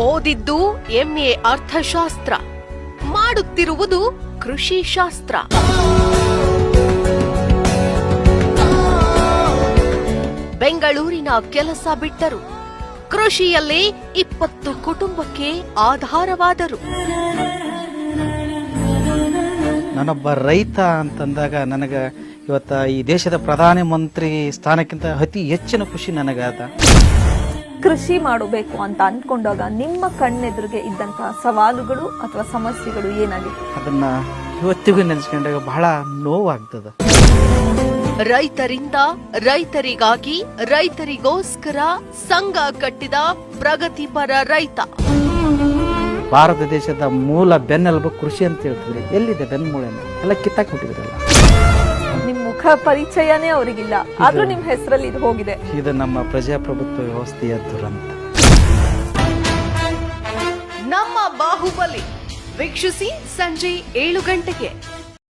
ಓದಿದ್ದು ಎಂಎ ಅರ್ಥಶಾಸ್ತ್ರ, ಮಾಡುತ್ತಿರುವುದು ಕೃಷಿ ಶಾಸ್ತ್ರ. ಬೆಂಗಳೂರಿನ ಕೆಲಸ ಬಿಟ್ಟರು, ಕೃಷಿಯಲ್ಲಿ ಇಪ್ಪತ್ತು ಕುಟುಂಬಕ್ಕೆ ಆಧಾರವಾದರು. ನಾನೊಬ್ಬ ರೈತ ಅಂತಂದಾಗ ನನಗೆ ಇವತ್ತ ಈ ದೇಶದ ಪ್ರಧಾನ ಮಂತ್ರಿ ಸ್ಥಾನಕ್ಕಿಂತ ಅತಿ ಹೆಚ್ಚಿನ ಖುಷಿ ನನಗಾದ. ಕೃಷಿ ಮಾಡಬೇಕು ಅಂತ ಅಂದ್ಕೊಂಡಾಗ ನಿಮ್ಮ ಕಣ್ಣೆದುರಿಗೆ ಇದ್ದಂತಹ ಸವಾಲುಗಳು ಅಥವಾ ಸಮಸ್ಯೆಗಳು ಏನಾಗಿತ್ತು ಅದನ್ನ ಇವತ್ತಿಗೂ ನೆನೆಸ್ಕೊಂಡಾಗ ಬಹಳ ನೋವಾಗ್ತದ. ರೈತರಿಂದ ರೈತರಿಗಾಗಿ ರೈತರಿಗೋಸ್ಕರ ಸಂಘ ಕಟ್ಟಿದ ಪ್ರಗತಿಪರ ರೈತ. ಭಾರತ ದೇಶದ ಮೂಲ ಬೆನ್ನೆಲುಬು ಕೃಷಿ ಅಂತ ಹೇಳ್ತಿದ್ರೆ ಎಲ್ಲಿದೆ ಬೆನ್ಮೂಳೆನ? ಎಲ್ಲ ಕಿತ್ತಾಕ್ಬಿಟ್ಟಿದ್ರಲ್ಲ. ನಿಮ್ ಮುಖ ಪರಿಚಯನೇ ಅವರಿಗಿಲ್ಲ. ಆದ್ರೂ ನಿಮ್ ಹೆಸರಲ್ಲಿ ಇದು ಹೋಗಿದೆ. ಇದು ನಮ್ಮ ಪ್ರಜಾಪ್ರಭುತ್ವ ವ್ಯವಸ್ಥೆಯ ದುರಂತ. ನಮ್ಮ ಬಾಹುಬಲಿ. ವೀಕ್ಷಿಸಿ ಸಂಜೆ ಏಳು ಗಂಟೆಗೆ.